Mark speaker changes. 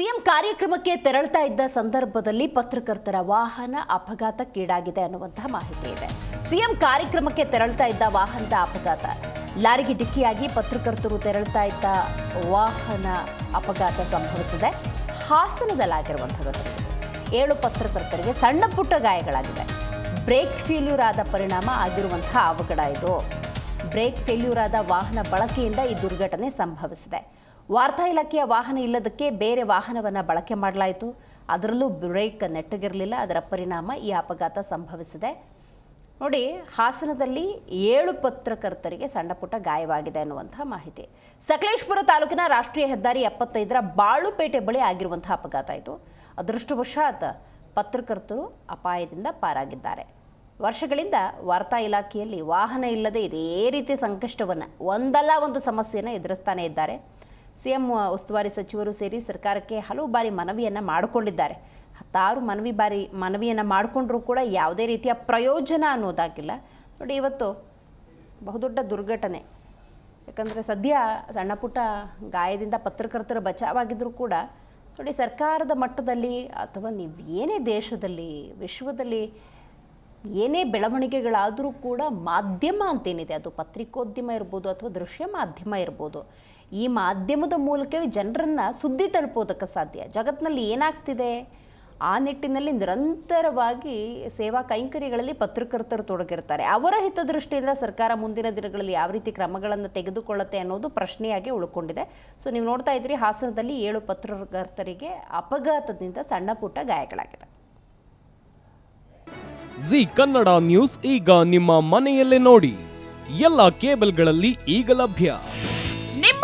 Speaker 1: CM ಕಾರ್ಯಕ್ರಮಕ್ಕೆ ತೆರಳ್ತಾ ಇದ್ದ ಸಂದರ್ಭದಲ್ಲಿ ಪತ್ರಕರ್ತರ ವಾಹನ ಅಪಘಾತಕ್ಕೀಡಾಗಿದೆ ಅನ್ನುವಂತಹ ಮಾಹಿತಿ ಇದೆ. ಸಿಎಂ ಕಾರ್ಯಕ್ರಮಕ್ಕೆ ತೆರಳ್ತಾ ಇದ್ದ ವಾಹನದ ಅಪಘಾತ. ಲಾರಿಗೆ ಡಿಕ್ಕಿಯಾಗಿ ಪತ್ರಕರ್ತರು ತೆರಳ್ತಾ ಇದ್ದ ವಾಹನ ಅಪಘಾತ ಸಂಭವಿಸಿದೆ. ಹಾಸನದಲ್ಲಾಗಿರುವಂತಹ ಏಳು ಪತ್ರಕರ್ತರಿಗೆ ಸಣ್ಣ ಪುಟ್ಟ ಗಾಯಗಳಾಗಿದೆ ಬ್ರೇಕ್ ಫೇಲ್ಯೂರ್ ಆದ ಪರಿಣಾಮ ಆಗಿರುವಂತಹ ಅವಘಡ ಇದು. ಬ್ರೇಕ್ ಫೇಲ್ಯೂರ್ ಆದ ವಾಹನ ಬಳಕೆಯಿಂದ ಈ ದುರ್ಘಟನೆ ಸಂಭವಿಸಿದೆ. ವಾರ್ತಾ ಇಲಾಖೆಯ ವಾಹನ ಇಲ್ಲದಕ್ಕೆ ಬೇರೆ ವಾಹನವನ್ನು ಬಳಕೆ ಮಾಡಲಾಯಿತು. ಅದರಲ್ಲೂ ಬ್ರೇಕ್ ನೆಟ್ಟಗಿರಲಿಲ್ಲ. ಅದರ ಪರಿಣಾಮ ಈ ಅಪಘಾತ ಸಂಭವಿಸಿದೆ. ನೋಡಿ, ಹಾಸನದಲ್ಲಿ ಏಳು ಪತ್ರಕರ್ತರಿಗೆ ಸಣ್ಣ ಪುಟ್ಟ ಗಾಯವಾಗಿದೆ ಅನ್ನುವಂಥ ಮಾಹಿತಿ. ಸಕಲೇಶ್ಪುರ ತಾಲೂಕಿನ ರಾಷ್ಟ್ರೀಯ ಹೆದ್ದಾರಿ ಎಪ್ಪತ್ತೈದರ ಬಾಳುಪೇಟೆ ಬಳಿ ಆಗಿರುವಂಥ ಅಪಘಾತ ಆಯಿತು ಅದೃಷ್ಟವಶಾತ್ ಪತ್ರಕರ್ತರು ಅಪಾಯದಿಂದ ಪಾರಾಗಿದ್ದಾರೆ. ವರ್ಷಗಳಿಂದ ವಾರ್ತಾ ಇಲಾಖೆಯಲ್ಲಿ ವಾಹನ ಇಲ್ಲದೆ ಇದೇ ರೀತಿ ಸಂಕಷ್ಟವನ್ನು, ಒಂದಲ್ಲ ಒಂದು ಸಮಸ್ಯೆಯನ್ನು ಎದುರಿಸ್ತಾನೆ ಇದ್ದಾರೆ. ಸಿಎಂ ಉಸ್ತುವಾರಿ ಸಚಿವರು ಸೇರಿ ಸರ್ಕಾರಕ್ಕೆ ಹಲವು ಬಾರಿ ಮನವಿಯನ್ನು ಮಾಡಿಕೊಂಡಿದ್ದಾರೆ. ಹತ್ತಾರು ಮನವಿ ಬಾರಿ ಮನವಿಯನ್ನು ಮಾಡಿಕೊಂಡ್ರೂ ಕೂಡ ಯಾವುದೇ ರೀತಿಯ ಪ್ರಯೋಜನ ಅನ್ನೋದಾಗಿಲ್ಲ. ನೋಡಿ, ಇವತ್ತು ಬಹುದೊಡ್ಡ ದುರ್ಘಟನೆ. ಯಾಕಂದರೆ ಸದ್ಯ ಸಣ್ಣ ಪುಟ್ಟ ಗಾಯದಿಂದ ಪತ್ರಕರ್ತರು ಬಚಾವಾಗಿದ್ದರೂ ಕೂಡ, ನೋಡಿ, ಸರ್ಕಾರದ ಮಟ್ಟದಲ್ಲಿ ಅಥವಾ ನೀವು ಏನೇ ದೇಶದಲ್ಲಿ, ವಿಶ್ವದಲ್ಲಿ ಏನೇ ಬೆಳವಣಿಗೆಗಳಾದರೂ ಕೂಡ ಮಾಧ್ಯಮ ಅಂತೇನಿದೆ, ಅದು ಪತ್ರಿಕೋದ್ಯಮ ಇರ್ಬೋದು ಅಥವಾ ದೃಶ್ಯ ಮಾಧ್ಯಮ ಇರ್ಬೋದು ಈ ಮಾಧ್ಯಮದ ಮೂಲಕವೇ ಜನರನ್ನು ಸುದ್ದಿ ತಲುಪೋದಕ್ಕೆ ಸಾಧ್ಯ. ಜಗತ್ತಿನಲ್ಲಿ ಏನಾಗ್ತಿದೆ? ಆ ನಿಟ್ಟಿನಲ್ಲಿ ನಿರಂತರವಾಗಿ ಸೇವಾ ಕೈಂಕರ್ಯಗಳಲ್ಲಿ ಪತ್ರಕರ್ತರು ತೊಡಗಿರ್ತಾರೆ. ಅವರ ಹಿತದೃಷ್ಟಿಯಿಂದ ಸರ್ಕಾರ ಮುಂದಿನ ದಿನಗಳಲ್ಲಿ ಯಾವ ರೀತಿ ಕ್ರಮಗಳನ್ನು ತೆಗೆದುಕೊಳ್ಳುತ್ತೆ ಅನ್ನೋದು ಪ್ರಶ್ನೆಯಾಗಿ ಉಳ್ಕೊಂಡಿದೆ. ಸೊ, ನೀವು ನೋಡ್ತಾ ಇದ್ದೀರಿ, ಹಾಸನದಲ್ಲಿ ಏಳು ಪತ್ರಕರ್ತರಿಗೆ ಅಪಘಾತದಿಂದ ಸಣ್ಣ ಪುಟ್ಟ ಗಾಯಗಳಾಗಿದೆ.
Speaker 2: ಜಿ ಕನ್ನಡ ನ್ಯೂಸ್ ಈಗ ನಿಮ್ಮ ಮನೆಯಲ್ಲೇ ನೋಡಿ. ಎಲ್ಲ ಕೇಬಲ್ಗಳಲ್ಲಿ ಈಗ ಲಭ್ಯ.